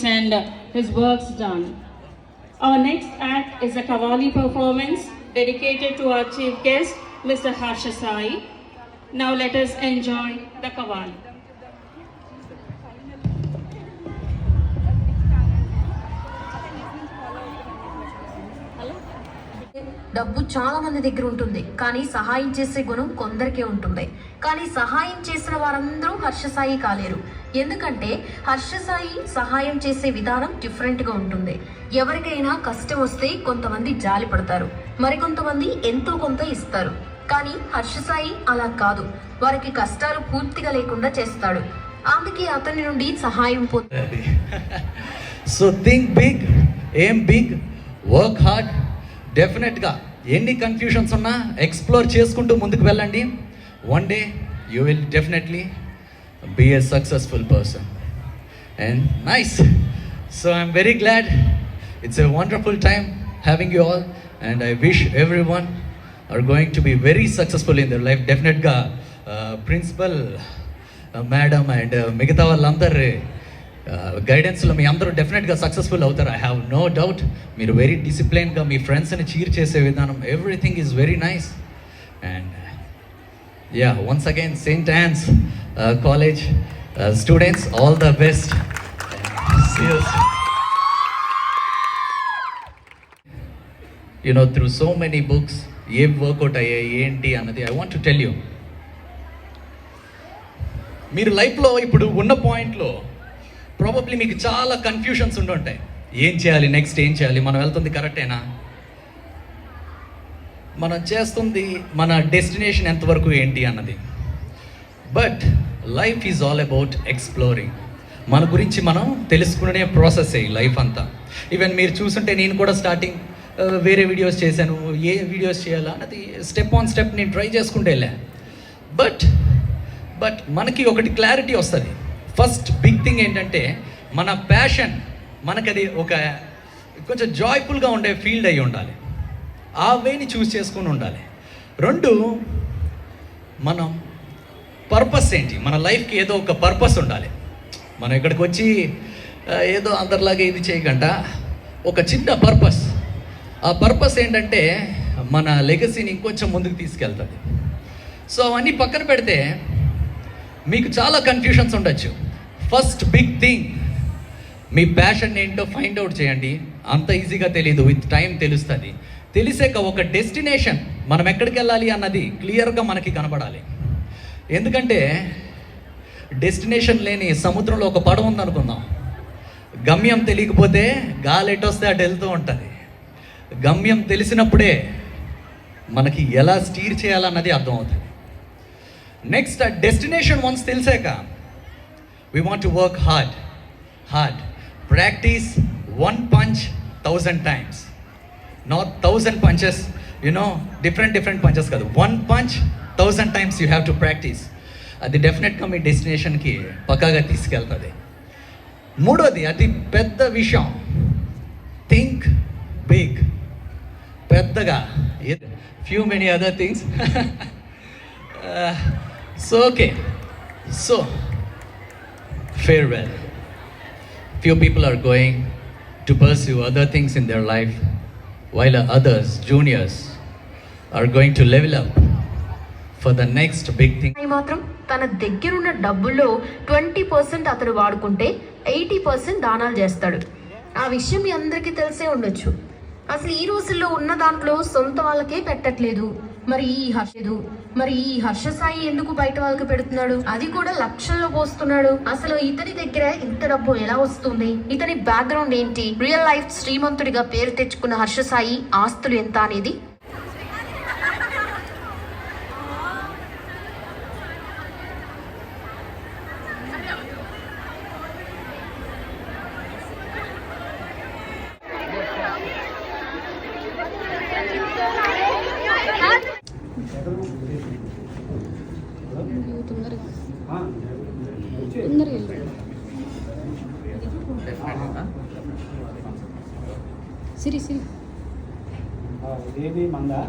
achievements and his works done. Our next act is a Kavali performance dedicated to our chief guest, Mr. Harsha Sai. Now let us enjoy the Kavali. డబ్బు చాలా మంది దగ్గర ఉంటుంది కానీ సహాయం చేసే గుణం కొందరికే ఉంటుంది కానీ సహాయం చేసిన వారందరూ హర్షసాయి కాలేరు ఎందుకంటే హర్షసాయి సహాయం చేసే విధానం డిఫరెంట్గా ఉంటుంది. ఎవరికైనా కష్టం వస్తే కొంతమంది జాలి పడతారు. మరికొంతమంది ఎంతో కొంత ఇస్తారు. కానీ హర్షసాయి అలా కాదు. వారికి కష్టాలు పూర్తిగా లేకుండా చేస్తాడు. అందుకే అతని నుండి సహాయం పొంది సో థింక్ బిగ్ ఏం బిగ్ వర్క్ హార్డ్ డెఫినెట్గా ఎన్ని కన్ఫ్యూషన్స్ ఉన్నా ఎక్స్ప్లోర్ చేసుకుంటూ ముందుకు వెళ్ళండి. One day you will definitely be a successful person and nice so I'm very glad it's a wonderful time having you all and I wish every are going to be very successful in their life డెఫినెట్గా principal madam and మిగతా వాళ్ళందరూ గైడెన్స్లో మీ అందరూ డెఫినెట్గా successful అవుతారు. I have no doubt మీరు very డిసిప్లైన్గా మీ ఫ్రెండ్స్ని చీర్ చేసే విధానం everything is very nice and yeah once again Saint Ann's College students all the best you know through so many books ఏం వర్కౌట్ అయ్యాయి ఏంటి అన్నది I want to tell you మీరు లైఫ్లో ఇప్పుడు ఉన్న పాయింట్లో ప్రాబబ్లీ మీకు చాలా కన్ఫ్యూషన్స్ ఉండుంటాయి ఏం చేయాలి నెక్స్ట్ ఏం చేయాలి మనం వెళ్తుంది కరెక్టేనా మనం చేస్తుంది మన డెస్టినేషన్ ఎంతవరకు ఏంటి అన్నది. But life is all about exploring మన గురించి మనం తెలుసుకునే ప్రాసెస్ లైఫ్ అంతా. ఈవెన్ మీరు చూసుంటే నేను కూడా స్టార్టింగ్ వేరే వీడియోస్ చేశాను. ఏ వీడియోస్ చేయాలా అన్నది స్టెప్ ఆన్ స్టెప్ నేను ట్రై చేసుకుంటే వెళ్ళా బట్ బట్ మనకి ఒకటి క్లారిటీ వస్తుంది. ఫస్ట్ బిగ్ థింగ్ ఏంటంటే మన ప్యాషన్ మనకది ఒక కొంచెం జాయ్ఫుల్గా ఉండే ఫీల్డ్ అయి ఉండాలి. ఆ వేని చూస్ చేసుకొని ఉండాలి. రెండు మనం పర్పస్ ఏంటి? మన లైఫ్కి ఏదో ఒక పర్పస్ ఉండాలి. మనం ఇక్కడికి వచ్చి ఏదో అందరిలాగా ఇది చేయకుండా ఒక చిన్న పర్పస్. ఆ పర్పస్ ఏంటంటే మన లెగసీని ఇంకొంచెం ముందుకు తీసుకెళ్తుంది. సో అవన్నీ పక్కన పెడితే మీకు చాలా కన్ఫ్యూషన్స్ ఉండొచ్చు. ఫస్ట్ బిగ్ థింగ్ మీ ప్యాషన్ ఏంటో ఫైండ్ అవుట్ చేయండి. అంత ఈజీగా తెలియదు విత్ టైం తెలుస్తుంది. తెలిసాక ఒక డెస్టినేషన్ మనం ఎక్కడికి వెళ్ళాలి అన్నది క్లియర్గా మనకి కనబడాలి. ఎందుకంటే డెస్టినేషన్ లేని సముద్రంలో ఒక పడవ ఉందనుకుందాం. గమ్యం తెలియకపోతే గాలి ఎటొస్తే అటు వెళ్తూ ఉంటుంది. గమ్యం తెలిసినప్పుడే మనకి ఎలా స్టీర్ చేయాలన్నది అర్థమవుతుంది. నెక్స్ట్ డెస్టినేషన్ వన్స్ తెలిసాక we want to work hard hard practice one punch thousand times not thousand punches you know different different punches కాదు one punch thousand times you have to practice అది డెఫినెట్గా మీ డెస్టినేషన్కి పక్కాగా తీసుకెళ్తుంది మూడోది అతి పెద్ద విషయం థింక్ బిగ్ పెద్దగా few many other things so okay so farewell. Few people are going to pursue other things in their life, while others, juniors, are going to level up for the next big thing మాత్రం తన దగ్గరున్న డబ్బుల్లో twenty percent అతడు వాడుకుంటే eighty percent దానాలు చేస్తాడు. ఆ విషయం మీ అందరికీ తెలిసే ఉండొచ్చు. అసలు ఈ రోజుల్లో ఉన్న దాంట్లో సొంత వాళ్ళకే పెట్టట్లేదు. మరి ఈ హర్షదు మరి ఈ హర్ష సాయి ఎందుకు బయట వాళ్ళకి పెడుతున్నాడు? అది కూడా లక్షల్లో పోస్తున్నాడు. అసలు ఇతని దగ్గర ఇంత డబ్బు ఎలా వస్తుంది? ఇతని బ్యాక్గ్రౌండ్ ఏంటి? రియల్ లైఫ్ శ్రీమంతుడిగా పేరు తెచ్చుకున్న హర్ష సాయి ఆస్తులు ఎంత అనేది సిరి సిరి. ఇదేమి మందా?